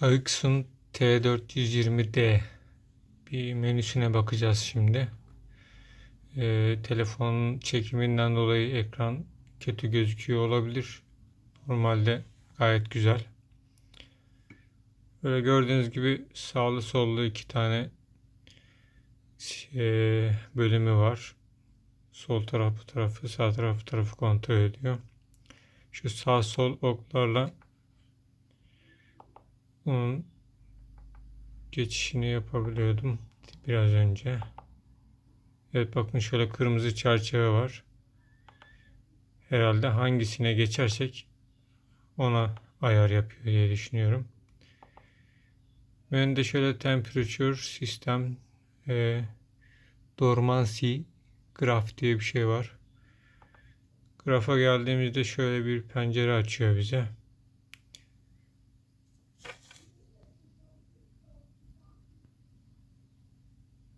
Ericsson T420D bir menüsüne bakacağız şimdi. Ee, telefonun çekiminden dolayı ekran kötü gözüküyor olabilir. Normalde gayet güzel. Böyle gördüğünüz gibi sağlı sollu iki tane e, bölümü var. Sol taraf bu tarafı, sağ taraf bu tarafı kontrol ediyor. Şu sağ sol oklarla onun geçişini yapabiliyordum biraz önce. Evet bakın şöyle kırmızı çerçeve var. Herhalde hangisine geçersek ona ayar yapıyor diye düşünüyorum. Menüde şöyle temperature, sistem, e, dormancy, graf diye bir şey var. Grafa geldiğimizde şöyle bir pencere açıyor bize.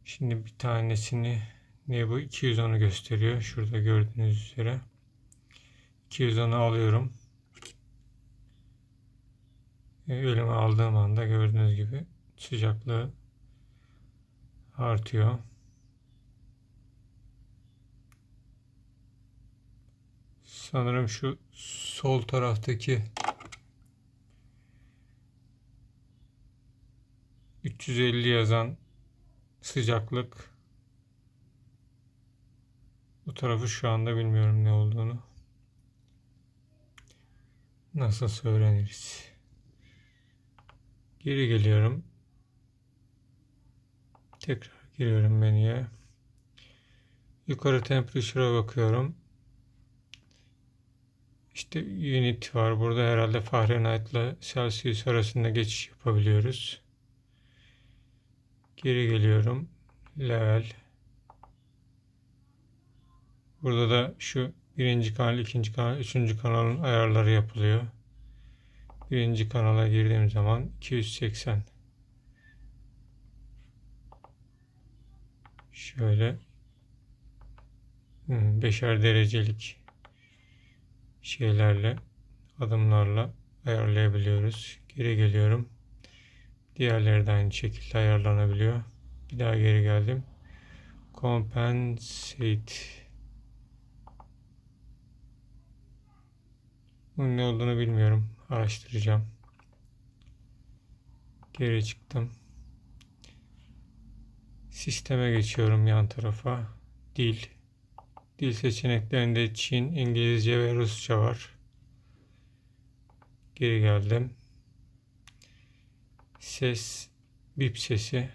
Şimdi bir tanesini ne bu 210'u gösteriyor. Şurada gördüğünüz üzere. 210'u alıyorum. E, Elime aldığım anda gördüğünüz gibi sıcaklığı artıyor. Sanırım şu sol taraftaki 350 yazan sıcaklık bu tarafı şu anda bilmiyorum ne olduğunu. Nasıl öğreniriz? Geri geliyorum. Tekrar giriyorum menüye. Yukarı temperature'a bakıyorum. İşte unit var. Burada herhalde Fahrenheit ile Celsius arasında geçiş yapabiliyoruz. Geri geliyorum. Level. Burada da şu birinci kanal, ikinci kanal, üçüncü kanalın ayarları yapılıyor. Birinci kanala girdiğim zaman 280. Şöyle hmm, beşer derecelik şeylerle adımlarla ayarlayabiliyoruz. Geri geliyorum. Diğerleri de aynı şekilde ayarlanabiliyor. Bir daha geri geldim. Compensate. Bunun ne olduğunu bilmiyorum. Araştıracağım. Geri çıktım. Sisteme geçiyorum yan tarafa. Dil. Dil seçeneklerinde Çin, İngilizce ve Rusça var. Geri geldim. Ses, bip sesi.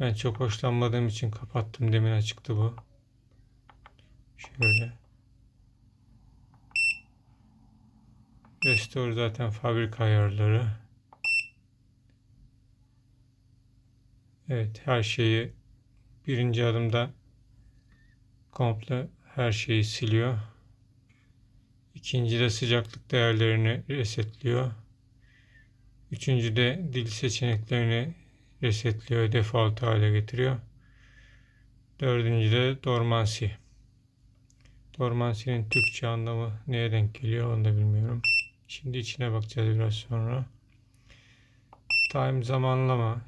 Ben çok hoşlanmadığım için kapattım. Demin açıktı bu. Şöyle. Restore zaten fabrika ayarları. Evet her şeyi birinci adımda komple her şeyi siliyor. İkinci de sıcaklık değerlerini resetliyor. Üçüncü de dil seçeneklerini resetliyor, default hale getiriyor. Dördüncü de dormancy. Dormancy'nin Türkçe anlamı neye denk geliyor onu da bilmiyorum. Şimdi içine bakacağız biraz sonra. Time zamanlama.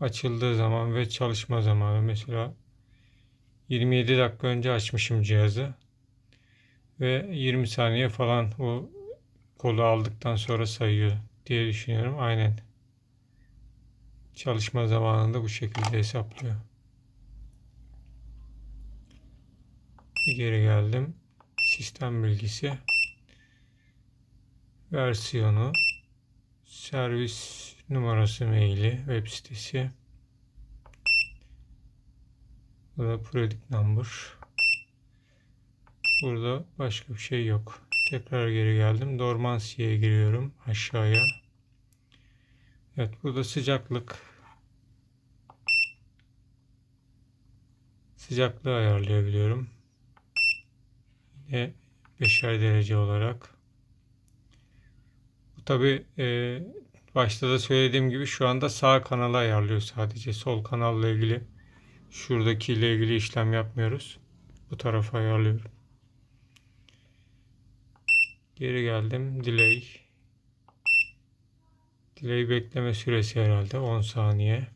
Açıldığı zaman ve çalışma zamanı. Mesela 27 dakika önce açmışım cihazı. Ve 20 saniye falan o kolu aldıktan sonra sayıyor diye düşünüyorum. Aynen. Çalışma zamanında bu şekilde hesaplıyor. Bir geri geldim. Sistem bilgisi. Versiyonu. Servis numarası maili. Web sitesi. Burada product number. Burada başka bir şey yok. Tekrar geri geldim. Dormancy'ye giriyorum aşağıya. Evet burada sıcaklık. Sıcaklığı ayarlayabiliyorum. Yine beşer derece olarak. Bu tabi e, başta da söylediğim gibi şu anda sağ kanalı ayarlıyor sadece. Sol kanalla ilgili şuradaki ile ilgili işlem yapmıyoruz. Bu tarafa ayarlıyorum. Geri geldim. Delay. Delay bekleme süresi herhalde 10 saniye.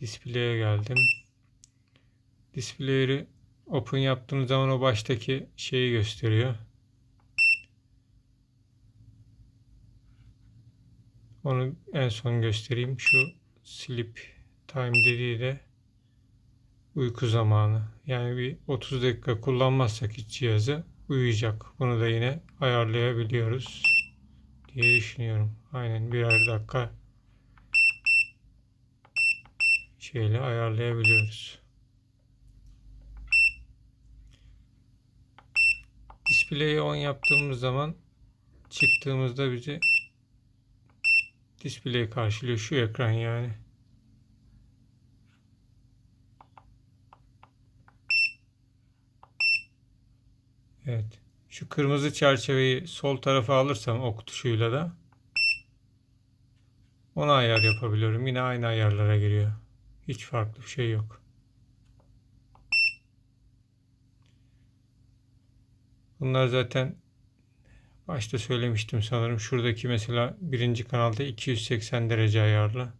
Display'e geldim. Display'i open yaptığınız zaman o baştaki şeyi gösteriyor. Onu en son göstereyim. Şu sleep time dediği de uyku zamanı. Yani bir 30 dakika kullanmazsak hiç cihazı uyuyacak. Bunu da yine ayarlayabiliyoruz diye düşünüyorum. Aynen birer dakika şeyle ayarlayabiliyoruz. Display'i on yaptığımız zaman çıktığımızda bizi display karşılıyor. Şu ekran yani. Evet. Şu kırmızı çerçeveyi sol tarafa alırsam ok tuşuyla da ona ayar yapabiliyorum. Yine aynı ayarlara giriyor. Hiç farklı bir şey yok. Bunlar zaten başta söylemiştim sanırım. Şuradaki mesela birinci kanalda 280 derece ayarlı.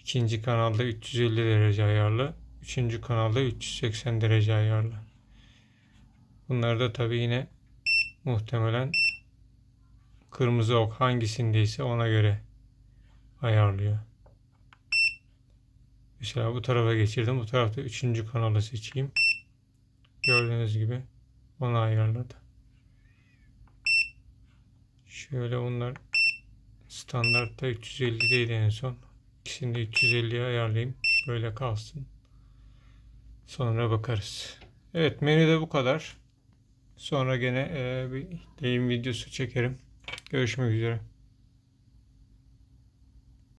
ikinci kanalda 350 derece ayarlı. Üçüncü kanalda 380 derece ayarlı. Bunlar da tabii yine muhtemelen kırmızı ok hangisindeyse ona göre ayarlıyor. Mesela bu tarafa geçirdim. Bu tarafta üçüncü kanalı seçeyim. Gördüğünüz gibi onu ayarladı. Şöyle bunlar standartta 350'deydi en son. İkisini de 350'ye ayarlayayım. Böyle kalsın. Sonra bakarız. Evet menüde bu kadar. Sonra gene e, bir deyim videosu çekerim. Görüşmek üzere.